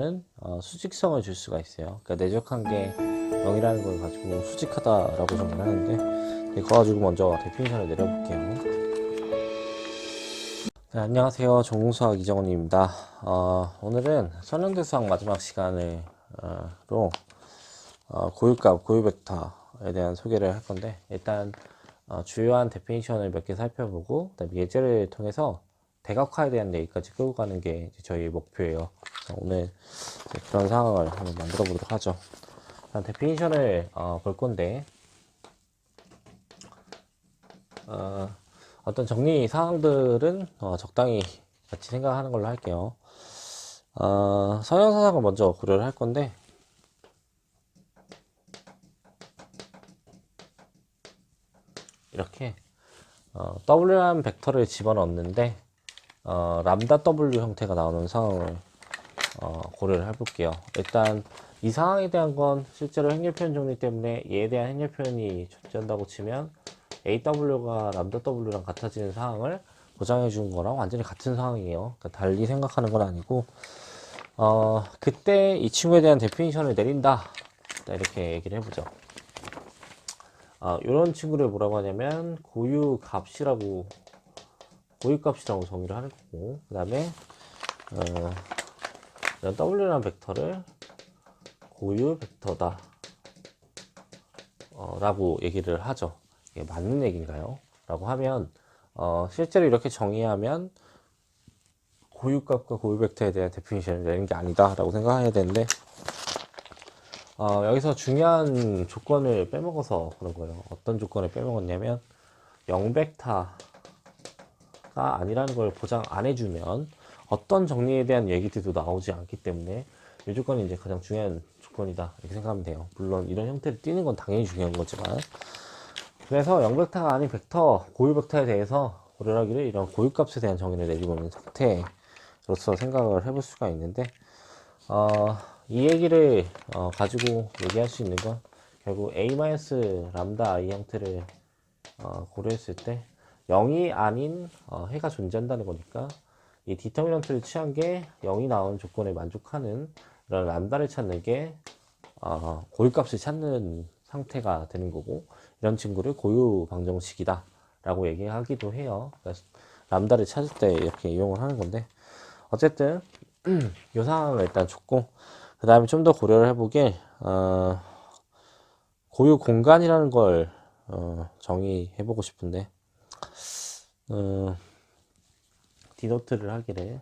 보면은 어, 수직성을 줄 수가 있어요. 그러니까 내적한 게 0이라는 걸 가지고 수직하다라고 정의를 하는데 이거 가지고 먼저 데피니션을 내려볼게요. 네, 안녕하세요. 전공수학 이정원입니다. 어, 오늘은 선형대 수학 마지막 시간으로 어, 고유값, 고유벡터에 대한 소개를 할 건데 일단 어, 주요한 데피니션을 몇 개 살펴보고 그다음에 예제를 통해서 대각화에 대한 얘기까지 끌고 가는 게 저희 목표예요. 오늘 그런 상황을 한번 만들어 보도록 하죠. 일단 데피니션을 어, 볼 건데 어, 어떤 정리 사항들은 어, 적당히 같이 생각하는 걸로 할게요. 어, 서형사상을 먼저 고려를 할 건데 이렇게 어, W라는 벡터를 집어넣는데 어, 람다 W 형태가 나오는 상황을 어, 고려를 해볼게요. 일단 이 상황에 대한 건 실제로 행렬 표현 정리 때문에 얘에 대한 행렬 표현이 존재한다고 치면 AW가 람다 W랑 같아지는 상황을 보장해 준 거랑 완전히 같은 상황이에요. 그러니까 달리 생각하는 건 아니고 어, 그때 이 친구에 대한 데피니션을 내린다. 이렇게 얘기를 해보죠. 아, 이런 친구를 뭐라고 하냐면 고유 값이라고 고유 값이라고 정의를 하는 거고 그 다음에 어, W라는 벡터를 고유 벡터다 어, 라고 얘기를 하죠 이게 맞는 얘기인가요? 라고 하면 어, 실제로 이렇게 정의하면 고유 값과 고유 벡터에 대한 데피니션을 내는 게 아니다 라고 생각해야 되는데 어, 여기서 중요한 조건을 빼먹어서 그런 거예요. 어떤 조건을 빼먹었냐면 0벡터가 아니라는 걸 보장 안 해주면 어떤 정리에 대한 얘기들도 나오지 않기 때문에 이 조건이 이제 가장 중요한 조건이다 이렇게 생각하면 돼요. 물론 이런 형태를 띄는 건 당연히 중요한 거지만 그래서 0벡터가 아닌 벡터, 고유 벡터에 대해서 고려하기를 이런 고유값에 대한 정의를 내리고 있는 상태로서 생각을 해볼 수가 있는데 어, 이 얘기를 어, 가지고 얘기할 수 있는 건 결국 a 람다 i 형태를 어, 고려했을 때 0이 아닌 어, 해가 존재한다는 거니까 이 디터미넌트를 취한 게 0이 나온 조건에 만족하는 이런 람다를 찾는 게 어, 고유값을 찾는 상태가 되는 거고 이런 친구를 고유 방정식이다 라고 얘기하기도 해요. 람다를 찾을 때 이렇게 이용을 하는 건데 어쨌든 이 상황을 일단 줬고 그 다음에 좀 더 고려를 해보길 어, 고유 공간이라는 걸 어, 정의해보고 싶은데 어, 디노트를 하기를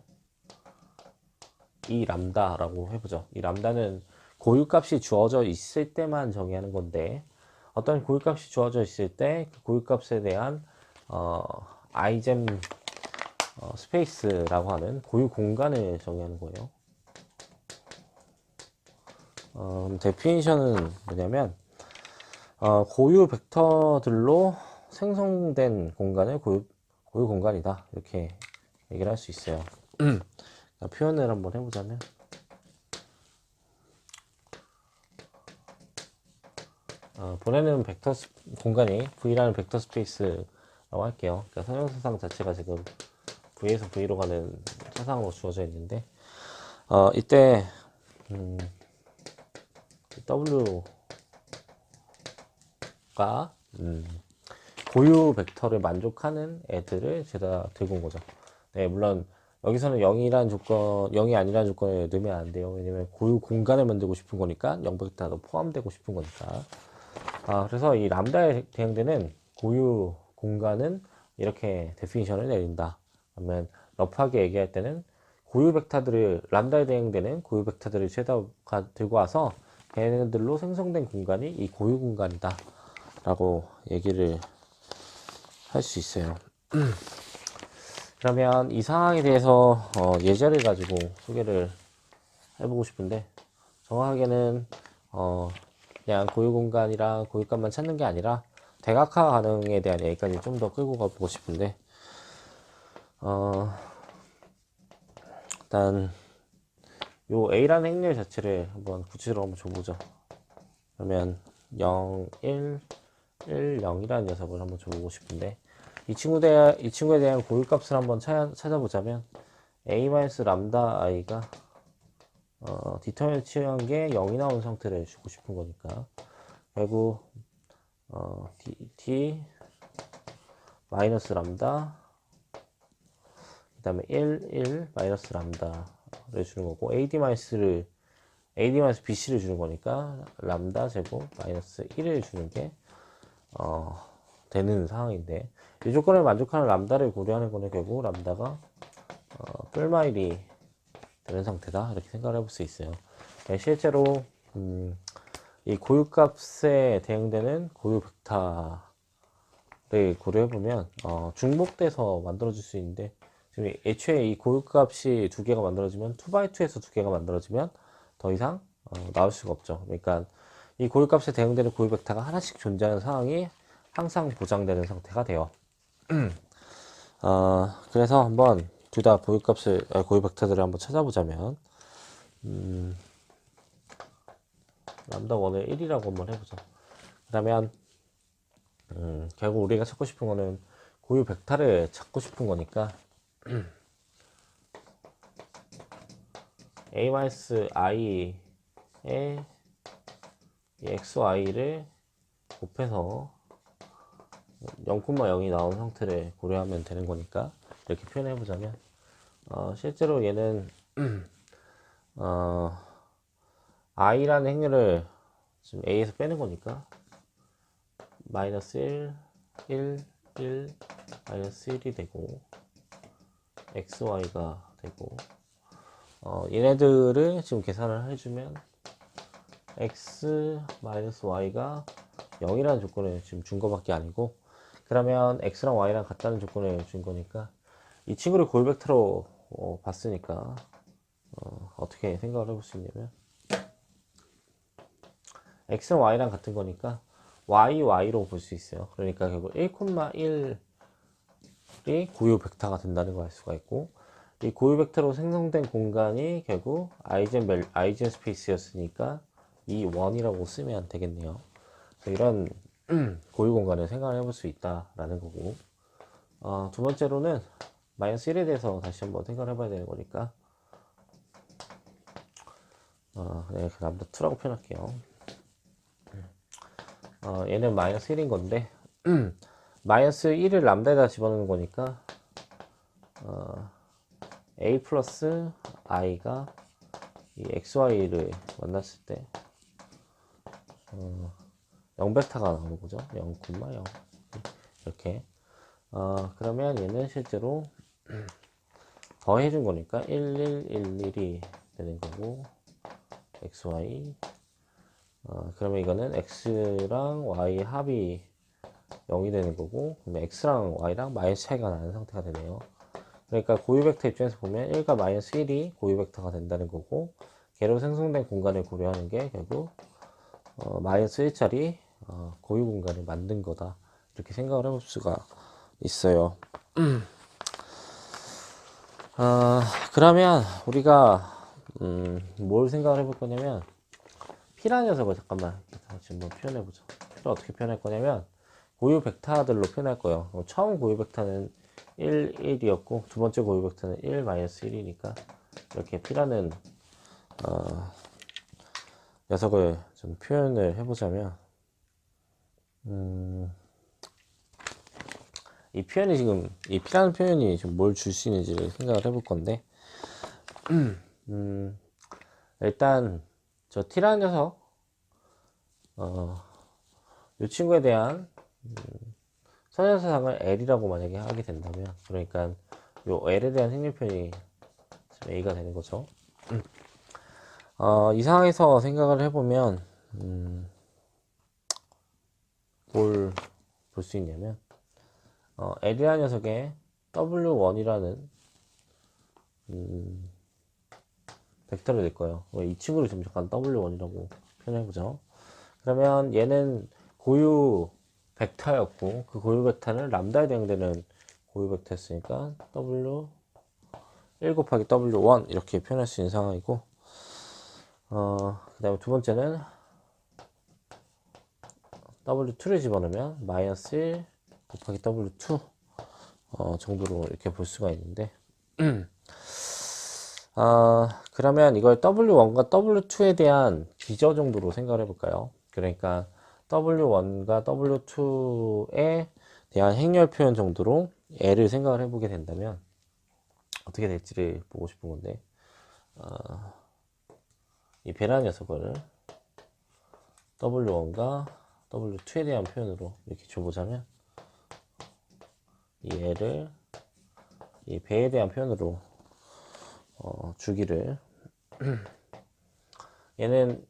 이 람다라고 해보죠. 이 람다는 고유값이 주어져 있을 때만 정의하는 건데 어떤 고유값이 주어져 있을 때 그 고유값에 대한 어, 아이잼 어, 스페이스라고 하는 고유 공간을 정의하는 거예요. 어, 데피니션은 뭐냐면 어, 고유 벡터들로 생성된 공간을 고유, 고유 공간이다 이렇게 얘기를 할 수 있어요. 표현을 한번 해보자면 어, 보내는 벡터 스, 공간이 V라는 벡터 스페이스라고 할게요. 그러니까 선형사상 자체가 지금 V에서 V로 가는 사상으로 주어져 있는데 어, 이때 음, W가 음, 고유 벡터를 만족하는 애들을 제가 들고 온 거죠. 네, 물론 여기서는 0이라는 조건, 0이 아니라는 조건을 넣으면 안 돼요. 왜냐면 고유 공간을 만들고 싶은 거니까 0벡터도 포함되고 싶은 거니까. 아, 그래서 이 람다에 대응되는 고유 공간은 이렇게 데피니션을 내린다. 그러면 러프하게 얘기할 때는 고유 벡터들을 람다에 대응되는 고유 벡터들을 최다 들고 와서 걔네들로 생성된 공간이 이 고유 공간이다 라고 얘기를 할 수 있어요 그러면 이 상황에 대해서 어, 예제를 가지고 소개를 해보고 싶은데 정확하게는 어, 그냥 고유 공간이랑 고유값만 찾는 게 아니라 대각화 가능에 대한 얘기까지 좀 더 끌고 가보고 싶은데 어, 일단 요 A라는 행렬 자체를 한번 구체적으로 한번 줘보죠. 그러면 0, 1, 1, 0이라는 녀석을 한번 줘보고 싶은데 이 친구 대, 이 친구에 대한 고유값을 한번 찾아, 찾아보자면 A 람다 i가 어, 디터미넌 취한 게 0이 나온 상태를 주고 싶은 거니까. 결국 어, d, d 마이너스 람다 그 다음에 1, 1 마이너스 람다를 주는 거고 AD 마이너스를 AD 마이너스 BC를 주는 거니까 람다 제곱 마이너스 1을 주는 게 어, 되는 상황인데 이 조건을 만족하는 람다를 고려하는 거는 결국 람다가 어, 뿔마일이 되는 상태다 이렇게 생각을 해볼 수 있어요. 네, 실제로 음, 이 고유값에 대응되는 고유 벡터를 고려해 보면 어, 중복돼서 만들어질 수 있는데 지금 애초에 이 고유값이 두 개가 만들어지면 2x2에서 두 개가 만들어지면 더 이상 어, 나올 수가 없죠. 그러니까 이 고유값에 대응되는 고유 벡터가 하나씩 존재하는 상황이 항상 보장되는 상태가 돼요. 어, 그래서 한번 둘 다 고유값을 아, 고유 벡터들을 한번 찾아보자면 음, 람다 1을 1이라고 한번 해보자. 그러면 음, 결국 우리가 찾고 싶은 거는 고유 벡터를 찾고 싶은 거니까 a-i의 xy를 곱해서 0,0이 나온 상태를 고려하면 되는 거니까 이렇게 표현해 보자면 어, 실제로 얘는 어, i라는 행렬을 지금 a에서 빼는 거니까 마이너스 1, 1, 1, 마이너스 1이 되고 xy가 되고 어, 얘네들을 지금 계산을 해주면 x 마이너스 y가 0이라는 조건을 지금 준 거밖에 아니고 그러면 x랑 y랑 같다는 조건을 준 거니까 이 친구를 골 벡터로 어, 봤으니까 어, 어떻게 생각을 해볼 수 있냐면 x랑 y랑 같은 거니까 y, y로 볼 수 있어요. 그러니까 결국 1,1이 고유 벡터가 된다는 걸 알 수가 있고 이 고유 벡터로 생성된 공간이 결국 아이젠 멜, 아이젠 스페이스였으니까 이 원이라고 쓰면 되겠네요. 이런 고유 공간을 생각을 해볼 수 있다라는 거고. 어, 두 번째로는 마이너스 1에 대해서 다시 한번 생각을 해봐야 되는 거니까. 어, 네, 그 다음부터 2라고 표현할게요. 어, 얘는 마이너스 1인 건데 마이너스 1을 람다에다 집어넣는 거니까 어, a 플러스 i가 이 xy를 만났을 때 어, 0베타가 나오는 거죠. 0,0 이렇게 어, 그러면 얘는 실제로 더해준 거니까 1111이 되는 거고 xy 어, 그러면 이거는 x랑 y 합이 0이 되는 거고 그러면 x랑 y랑 마이너스 차이가 나는 상태가 되네요. 그러니까 고유 벡터 입장에서 보면 1과 마이너스 1이 고유 벡터가 된다는 거고 개로 생성된 공간을 고려하는 게 결국 어, 마이너스 1짜리 어, 고유 공간을 만든 거다 이렇게 생각을 해볼 수가 있어요. 어, 그러면 우리가 음, 뭘 생각을 해볼 거냐면 P라는 녀석을 잠깐만 지금 한번 표현해 보죠. P를 어떻게 표현할 거냐면 고유 벡터들로 표현할 거예요. 어, 처음 고유 벡터는 1, 1이었고 두 번째 고유 벡터는 1, 1이니까 이렇게 P라는 어, 녀석을 좀 표현을 해보자면 음, 이 표현이 지금 이 P라는 표현이 지금 뭘 줄 수 있는지를 생각을 해볼 건데 음, 일단 저 T라는 녀석 어, 이 친구에 대한 음, 선형사상을 L이라고 만약에 하게 된다면 그러니까 요 L에 대한 행렬편이 A가 되는 거죠. 어, 이 상황에서 생각을 해보면 음, 뭘 볼 수 있냐면 어, L이라는 녀석에 W1이라는 음, 벡터를 낼 거예요. 어, 이 친구를 좀 잠깐 W1이라고 표현해보죠. 그러면 얘는 고유 벡터였고 그 고유 벡터는 람다에 대응되는 고유 벡터였으니까 W 1 곱하기 W1 이렇게 표현할 수 있는 상황이고 어, 그 다음에 두 번째는 W2를 집어넣으면 마이너스 1 곱하기 W2 어, 정도로 이렇게 볼 수가 있는데 아, 그러면 이걸 W1과 W2에 대한 비저 정도로 생각을 해볼까요? 그러니까 W1과 W2에 대한 행렬 표현 정도로 L을 생각을 해보게 된다면 어떻게 될지를 보고 싶은 건데 어, 이 베라 녀석을 W1과 W2에 대한 표현으로 이렇게 줘보자면 이 L을 이 배에 대한 표현으로 어, 주기를. 얘는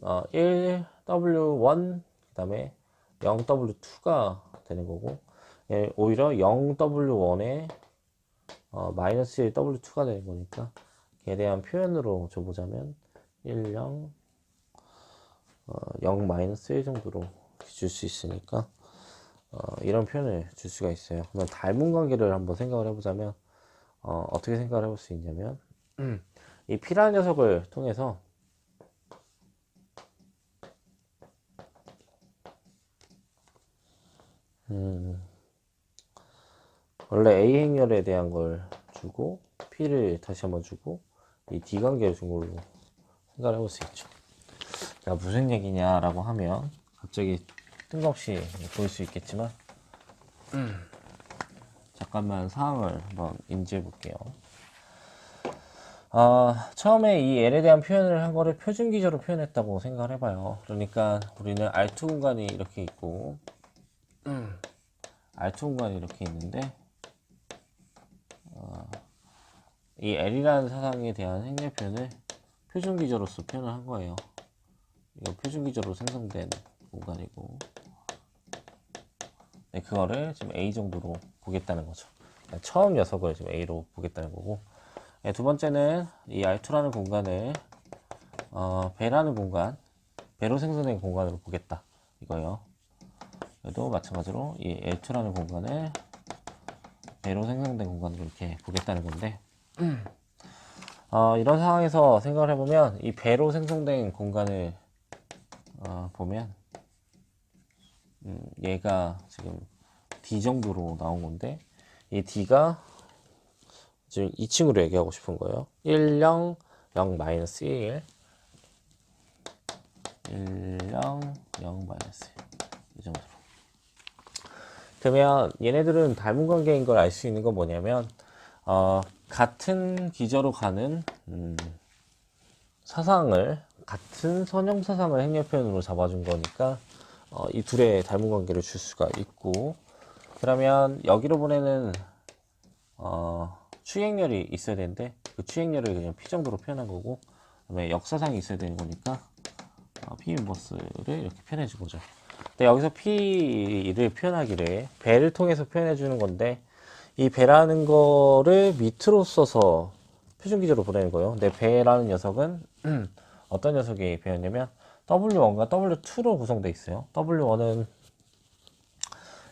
어, 1W1 그 다음에 0W2가 되는 거고 얘 오히려 0W1에 어, 마이너스 1W2가 되는 거니까 걔에 대한 표현으로 줘보자면 1, 0, 어, 0 마이너스 1 정도로 줄 수 있으니까 어, 이런 표현을 줄 수가 있어요. 그러면 닮은 관계를 한번 생각을 해보자면 어, 어떻게 생각을 해볼 수 있냐면 이 P라는 녀석을 통해서 음, 원래 A 행렬에 대한 걸 주고 P를 다시 한번 주고 이 D 관계를 준 걸로 생각을 해볼 수 있죠. 자, 무슨 얘기냐라고 하면 갑자기 뜬금없이 보일 수 있겠지만 잠깐만 상황을 한번 인지해 볼게요. 아, 처음에 이 L에 대한 표현을 한 거를 표준 기저로 표현했다고 생각을 해봐요. 그러니까 우리는 R2 공간이 이렇게 있고 R2 공간이 이렇게 있는데 어, 이 L이라는 사상에 대한 행렬 표현을 표준 기저로서 표현을 한 거예요. 이거 표준 기저로 생성된 공간이고 네, 그거를 지금 A 정도로 보겠다는 거죠. 그러니까 처음 녀석을 지금 A로 보겠다는 거고 네, 두 번째는 이 R2라는 공간을 어, 배라는 공간, 배로 생성된 공간으로 보겠다 이거예요. 그래도 마찬가지로 이 L2라는 공간을 배로 생성된 공간으로 이렇게 보겠다는 건데 어, 이런 상황에서 생각을 해보면 이 배로 생성된 공간을 어, 보면 음, 얘가 지금 D 정도로 나온 건데 이 D가 지금 2층으로 얘기하고 싶은 거예요. 1, 0, 0, 마이너스 1 1, 0, 0, 마이너스 1이 정도로. 그러면 얘네들은 닮은 관계인 걸 알 수 있는 건 뭐냐면 어, 같은 기저로 가는 음, 사상을 같은 선형 사상을 행렬 표현으로 잡아준 거니까 어, 이 둘의 닮은 관계를 줄 수가 있고 그러면 여기로 보내는 어, 추행렬이 있어야 되는데 그 추행렬을 그냥 P 정도로 표현한 거고 그다음에 역사상이 있어야 되는 거니까 어, P 인버스를 이렇게 표현해 준 거죠. 근데 여기서 P를 표현하기를 배를 통해서 표현해 주는 건데 이 배라는 거를 밑으로 써서 표준 기조로 보내는 거예요. 근데 배라는 녀석은 어떤 녀석이 배였냐면 W1과 W2로 구성되어 있어요. W1은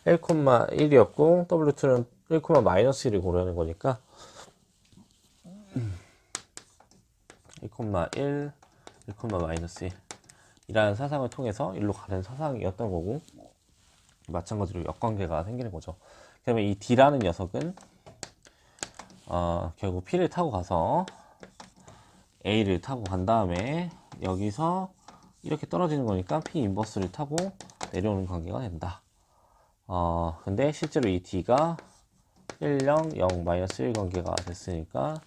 1,1이었고 W2는 1,-1을 고르는 거니까 1,1, 1,-1 이라는 사상을 통해서 일로 가는 사상이었던 거고 마찬가지로 역관계가 생기는 거죠. 그러면 이 D라는 녀석은 어, 결국 P를 타고 가서 A를 타고 간 다음에 여기서 이렇게 떨어지는 거니까 P 인버스를 타고 내려오는 관계가 된다. 어, 근데 실제로 이 D가 1, 0, 0, 마이너스 1 관계가 됐으니까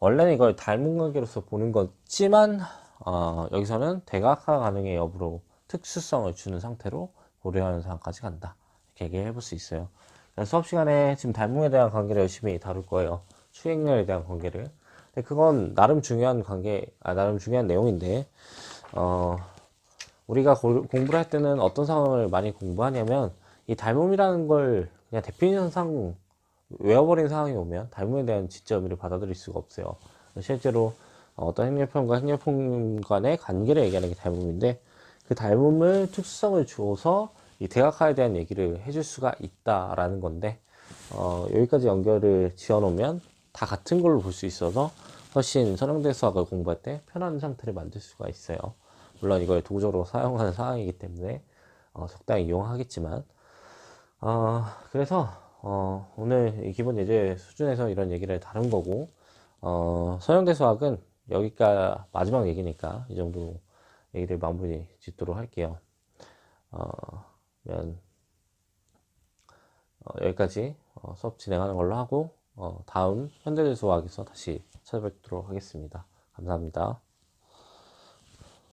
원래는 이걸 닮은 관계로서 보는 거지만 어, 여기서는 대각화 가능의 여부로 특수성을 주는 상태로 고려하는 상황까지 간다. 이렇게 얘기해 볼 수 있어요. 수업 시간에 지금 닮음에 대한 관계를 열심히 다룰 거예요. 추행렬에 대한 관계를. 근데 그건 나름 중요한 관계, 아, 나름 중요한 내용인데, 어, 우리가 고, 공부를 할 때는 어떤 상황을 많이 공부하냐면, 이 닮음이라는 걸 그냥 대표현상 외워버린 상황이 오면 닮음에 대한 의미를 받아들일 수가 없어요. 실제로 어떤 행렬표현과 행렬표현 간의 관계를 얘기하는 게 닮음인데, 그 닮음을 특수성을 주어서 이 대각화에 대한 얘기를 해줄 수가 있다라는 건데 어, 여기까지 연결을 지어놓으면 다 같은 걸로 볼 수 있어서 훨씬 선형대 수학을 공부할 때 편한 상태를 만들 수가 있어요. 물론 이걸 도구적으로 사용하는 상황이기 때문에 어, 적당히 이용하겠지만 어, 그래서 어, 오늘 기본 예제 수준에서 이런 얘기를 다룬 거고 어, 서영대 수학은 여기가 마지막 얘기니까 이 정도 얘기를 마무리 짓도록 할게요. 어, 면 어, 여기까지 어, 수업 진행하는 걸로 하고 어, 다음 현대대 수학에서 다시 찾아뵙도록 하겠습니다. 감사합니다.